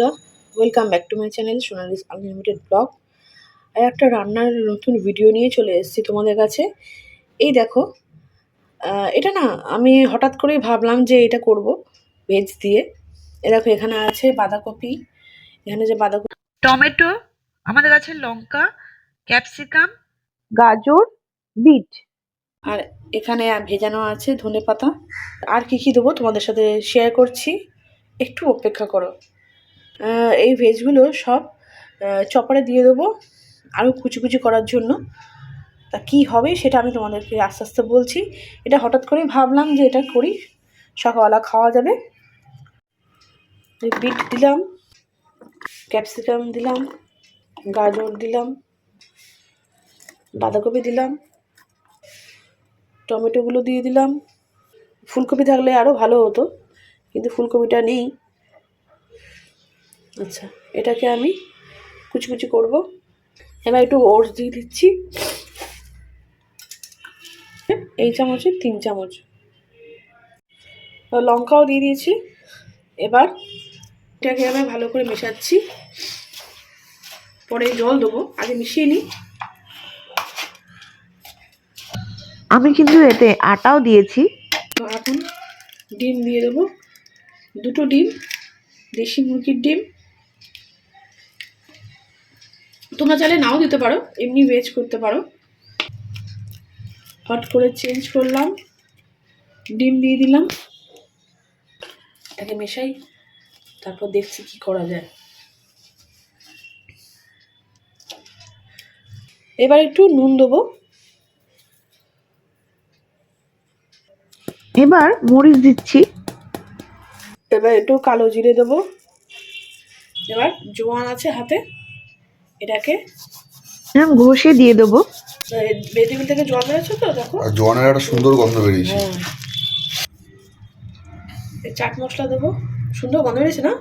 বন্ধুরা welcome back to my channel Sonali's unlimited blog আর একটা রান্নার নতুন ভিডিও নিয়ে চলে এসেছি তোমাদের কাছে। এই দেখো এটা না আমি হঠাৎ করেই ভাবলাম যে এটা করব ভেজ দিয়ে। এ দেখো এখানে আছে বাঁধাকপি এখানে যে বাঁধাকপি টমেটো আমাদের কাছে লঙ্কা ক্যাপসিকাম গাজর বিট আর এখানে ভেজানো আছে ধনে পাতা আর কি কি দেবো তোমাদের সাথে শেয়ার করছি একটু অপেক্ষা করো। এই ভেজগুলো সব চপারে দিয়ে দেবো। আরও কুচি কুচি করার জন্য। তা কী হবে সেটা আমি তোমাদেরকে আস্তে আস্তে বলছি। এটা হঠাৎ করেই ভাবলাম যে এটা করি, সকালবেলা খাওয়া যাবে। বিট দিলাম, ক্যাপসিকাম দিলাম, গাজর দিলাম, বাঁধাকপি দিলাম, টমেটোগুলো দিয়ে দিলাম। ফুলকপি থাকলে আরও ভালো হতো, কিন্তু ফুলকপিটা নেই। আচ্ছা এটাকে আমি কুচি কুচি করব। এবার একটু ওটস দিয়ে দিচ্ছি। এই চামচে তিন চামচ। লঙ্কাও দিয়ে দিয়েছি। এবার এটাকে আমি ভালো করে মেশাচ্ছি। পরে জল দেবো আগে মিশিয়ে নিই। আমি কিন্তু এতে আটাও দিয়েছি। তো এখন ডিম দিয়ে দেবো। দুটো ডিম দেশি মুরগির ডিম। তোমরা চাইলে নাও দিতে পারো, এমনি ভেজ করতে পারো। হট করে চেঞ্জ করলাম, ডিম দিয়ে দিলাম। এটাকে মেশাই, তারপর দেখছি কি করা যায়। এবার একটু নুন দেবো। এবার মরিচ দিচ্ছি। এবার একটু কালো জিরে দেবো। এবার জোয়ান আছে হাতে। এটাকে? এরকম ঘষে দিয়ে দেবো। ভেজিটেবিল থেকে জল বেরোচ্ছে তো দেখো। জোয়ানের একটা সুন্দর গন্ধ বেরিয়েছে। হ্যাঁ চাট মশলা দেবো। সুন্দর গন্ধ বেরিয়েছে না?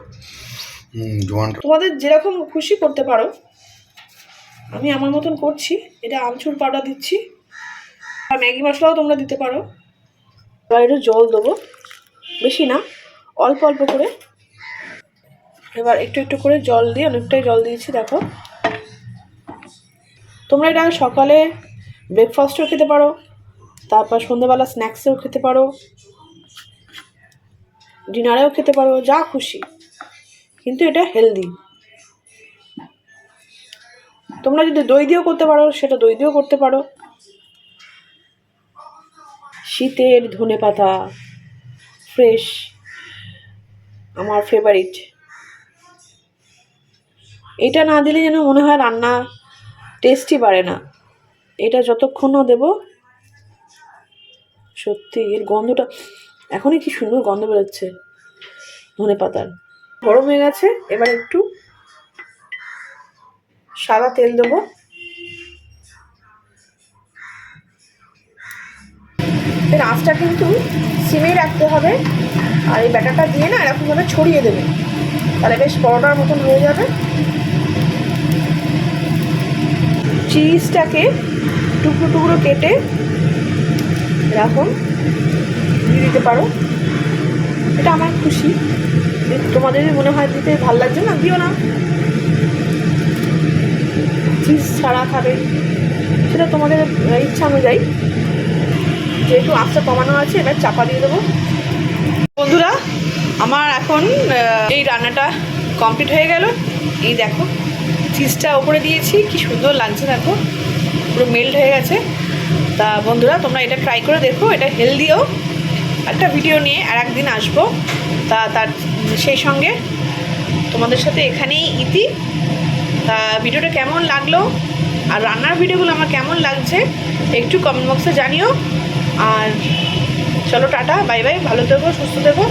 তোমাদের যেরকম খুশি করতে পারো আমি আমার মতন করছি। এটা আমচুর পাউডার দিচ্ছি। আর ম্যাগি মশলাও তোমরা দিতে পারো। এবার একটু জল দেবো। বেশি না অল্প অল্প করে। এবার একটু একটু করে জল দিয়ে অনেকটাই জল দিয়েছি দেখো। তোমরা এটা সকালে ব্রেকফাস্টও খেতে পারো, তারপর সন্ধ্যেবেলা স্ন্যাক্সেও খেতে পারো ডিনারেও খেতে পারো, যা খুশি। কিন্তু এটা হেলদি তোমরা যদি দই দিয়েও করতে পারো, সেটা দই দিয়েও করতে পারো। শীতের ধনে পাতা ফ্রেশ আমার ফেভারিট এটা না দিলে যেন মনে হয় রান্না টেস্টই বাড়ে না। এটা যতক্ষণ না দেবো, সত্যি এর গন্ধটা, এখনই কি সুন্দর গন্ধ বেরোচ্ছে ধনে পাতার। গরম হয়ে গেছে, এবার একটু সাদা তেল দেবো। এর আঁচটা কিন্তু সিমেই রাখতে হবে, আর এই ব্যাটারটা দিয়ে না এরকমভাবে ছড়িয়ে দেবে। তাহলে বেশ পরোটার মতন হয়ে যাবে। চিজটাকে টুকরো টুকরো কেটে এরকম দিয়ে দিতে পারো। এটা আমার খুশি। তোমাদের মনে হয় দিতে ভালো লাগছে না? দিও না। চিজ ছাড়া খাবে। সেটা তোমাদের ইচ্ছা অনুযায়ী। যেহেতু আঁচটা কমানো আছে, এবার চাপা দিয়ে দেবো। বন্ধুরা, আমার এখন এই রান্নাটা কমপ্লিট হয়ে গেল। এই দেখো। চিজটা ওপরে দিয়েছি, কি সুন্দর লাগছে দেখো। পুরো মেল্ট হয়ে গেছে। তা বন্ধুরা, তোমরা এটা ট্রাই করে দেখো, এটা হেলদিও একটা ভিডিও নিয়ে আর একদিন আসব। তা তার সেই সঙ্গে তোমাদের সাথে এখানেই ইতি। তা ভিডিওটা কেমন লাগল? আর রান্নার ভিডিওগুলো আমার কেমন লাগছে? একটু কমেন্ট বক্সে জানিও। আর চলো টাটা বাই বাই ভালো থেকো, সুস্থ থেকো।